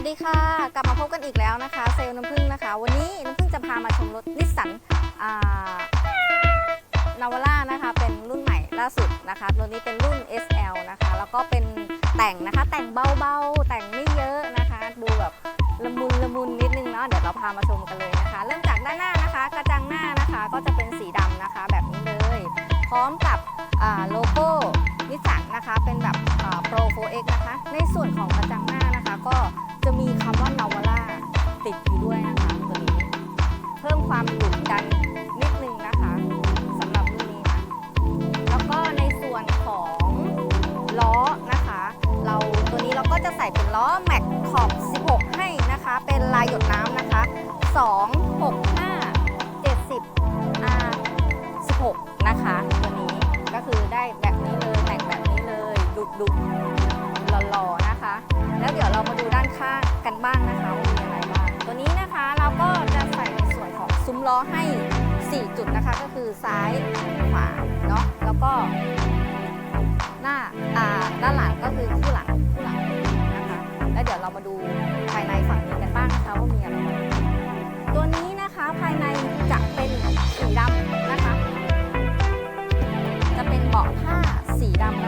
วัสดีค่ะ กลับมาพบกันอีกแล้วนะคะ เซลล์น้ำผึ้งนะคะ วันนี้น้ำผึ้งจะพามาชมรถนิสสันนาวาร่านะคะ เป็นรุ่นใหม่ล่าสุดนะคะตัวนี้เป็นรุ่น SL นะคะ แล้วก็เป็นแต่งนะคะ แต่งเบาๆ แต่งไม่เยอะนะคะ ดูแบบละมุนละมุนนิดนึงเนาะ เดี๋ยวเราพามาชมกันเลยนะคะ เริ่มจากด้านหน้านะคะ กระจังหน้านะคะ ก็จะเป็นสีดำนะคะ แบบนี้เลย พร้อมกับโลโก้นิสสันนะคะ เป็นแบบโปร 4X นะคะ ในส่วนของกระจังหน้านะคะก็ จะมีคำว่านาวาร่าติดอยู่ด้วยนะคะตัวนี้ เพิ่มความดุดันนิดนึงนะคะสำหรับรุ่นนี้นะ แล้วก็ในส่วนของล้อนะคะ เราตัวนี้เราก็จะใส่เป็นล้อแม็กขอบ 16 ให้นะคะ เป็นลายหยดน้ำนะคะ 2 6 5 70 R 16 นะคะ ตัวนี้ก็คือได้แบบนี้เลยแต่งแบบนี้เลยดุดุหล่อๆนะ แล้วเดี๋ยวเรามาดูด้านข้างกันบ้างนะคะว่ามีอะไรบ้าง ตัวนี้นะคะเราก็จะใส่ในส่วนของซุ้มล้อให้ 4 จุดนะคะ ก็คือซ้ายขวาเนาะ แล้วก็หน้าอ่าด้านหลังก็คือคู่หลังคู่หลังนะคะ แล้วเดี๋ยวเรามาดูภายในฝั่งนี้กันบ้างนะคะว่ามีอะไรบ้างตัวนี้นะคะภายในจะเป็นสีดำนะคะ จะเป็นเบาะผ้าสีดำนะ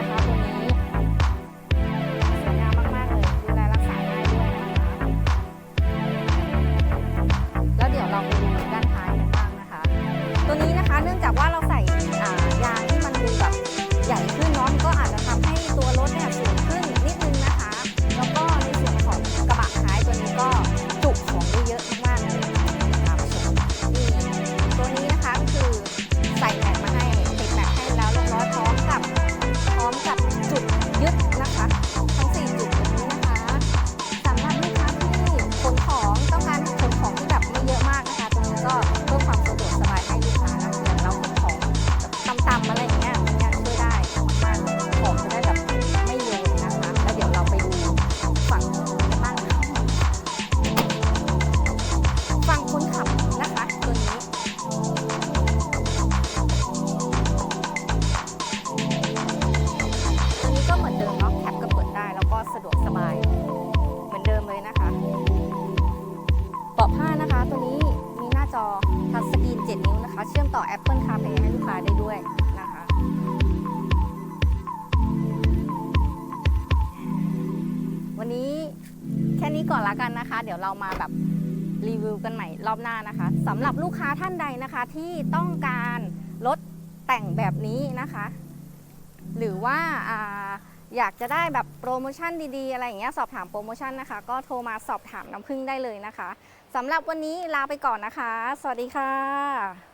7นิ้วนะคะเชื่อมต่อ Apple CarPlay ให้ลูกค้าได้ด้วยนะคะ วันนี้แค่นี้ก่อนละกันนะคะ เดี๋ยวเรามาแบบรีวิวกันใหม่รอบหน้านะคะสำหรับลูกค้าท่านใดนะคะที่ต้องการรถแต่งแบบนี้นะคะ หรือว่าอาอยากจะได้แบบโปรโมชั่นดีๆ อะไรอย่างเงี้ยสอบถามโปรโมชั่นนะคะ ก็โทรมาสอบถามน้ำพึ่งได้เลยนะคะสำหรับวันนี้ลาไปก่อนนะคะ สวัสดีค่ะ